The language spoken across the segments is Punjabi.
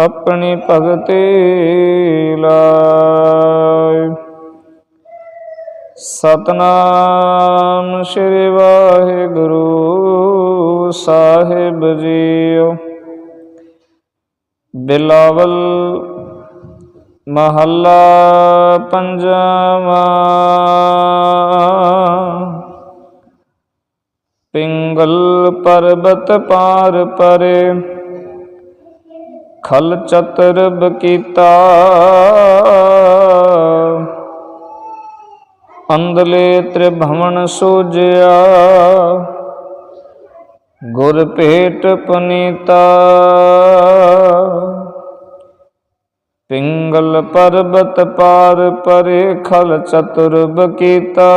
ਆਪਣੀ ਭਗਤੀ ਲਾਇ ਸਤਨਾਮ ਸ੍ਰੀ ਵਾਹਿਗੁਰੂ ਸਾਹਿਬ ਜੀਓ। ਬਿਲਾਵਲ ਮਹੱਲਾ ਪੰਜਵਾਂ। ਪਿੰਗਲ ਪਰਬਤ ਪਾਰ ਪਰੇ। ਖਲ ਚਤਰ ਬਕੀਤਾ ਅੰਦਲੇ ਤ੍ਰਿਭਵਨ ਸੋਜਿਆ। ਗੁਰ ਭੇਟ ਪਨੀਤਾ। ਪਿੰਗਲ ਪਰਬਤ ਪਾਰ ਪਰੇ ਖਲ ਚਤੁਰ ਬਕੀਤਾ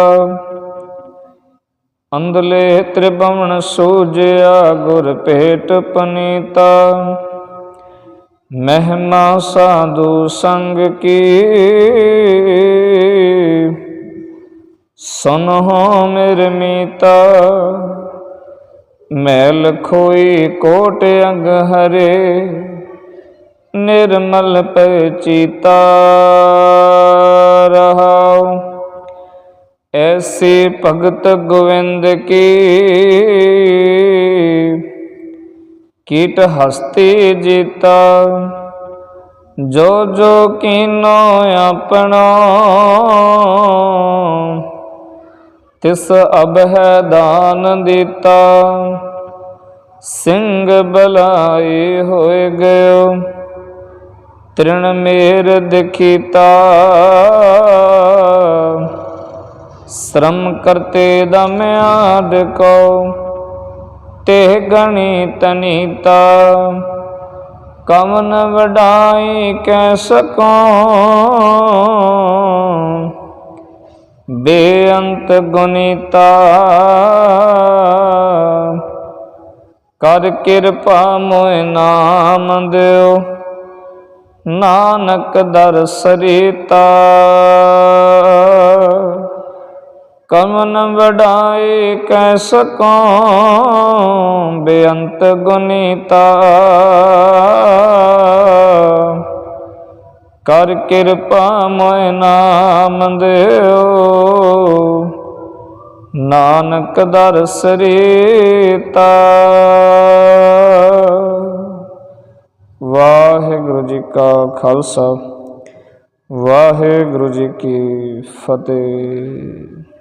ਅੰਦਲੇ ਤ੍ਰਿਭਵਨ ਸੋਜਿਆ। ਗੁਰ ਭੇਟ ਪਨੀਤਾ। ਮਹਿਮਾ ਸਾਧੂ ਸੰਗ ਕੀ? ਸੁਨਹੁ ਮੇਰੇ ਮੀਤਾ, ਮੈਲ ਖੋਈ ਕੋਟ ਅੰਗ ਹਰੇ ਨਿਰਮਲ ਪਚੀਤਾ ਰਹਾਉ। ਐਸੀ ਭਗਤ ਗੋਵਿੰਦ ਕੀ? ਕੀਟ ਹਸਤੀ ਜੀਤਾ, ਜੋ ਜੋ ਕੀਨੋ ਆਪਣਾ। ਤਿਸ ਅਬ ਦਾਨ ਦਿੱਤਾ, ਸਿੰਘ ਬਲਾਈ ਹੋਏ ਗਇਓ, ਤ੍ਰਿਣ ਮੇਰ ਦਿਖੀਤਾ। ਸ਼ਰਮ ਕਰਤੇ ਦਮਿਆਦ ਕੋ ਤੇ ਗਣੀ ਤਨੀਤਾ ਕਮਨ ਵਡਾਈ ਕੈ ਸਕੋ। ਬੇਅੰਤ ਗੁਨੀਤਾ। ਕਰ ਕਿਰਪਾ ਮੋਇ ਨਾਮ ਦਿਓ। ਨਾਨਕ ਦਰ ਸਰੀਤਾ। ਕਮਨ ਵਡਾਈ ਕੈ ਸਕੋ। ਬੇਅੰਤ ਗੁਨੀਤਾ। ਕਰ ਕਿਰਪਾ ਮੋਇ ਨਾਮ ਦਿਓ। ਨਾਨਕ ਦਰ ਸਰੀਤਾ ਵਾਹਿਗੁਰੂ ਜੀ ਕਾ ਖਾਲਸਾ। ਵਾਹਿਗੁਰੂ ਜੀ ਕੀ ਫਤਿਹ।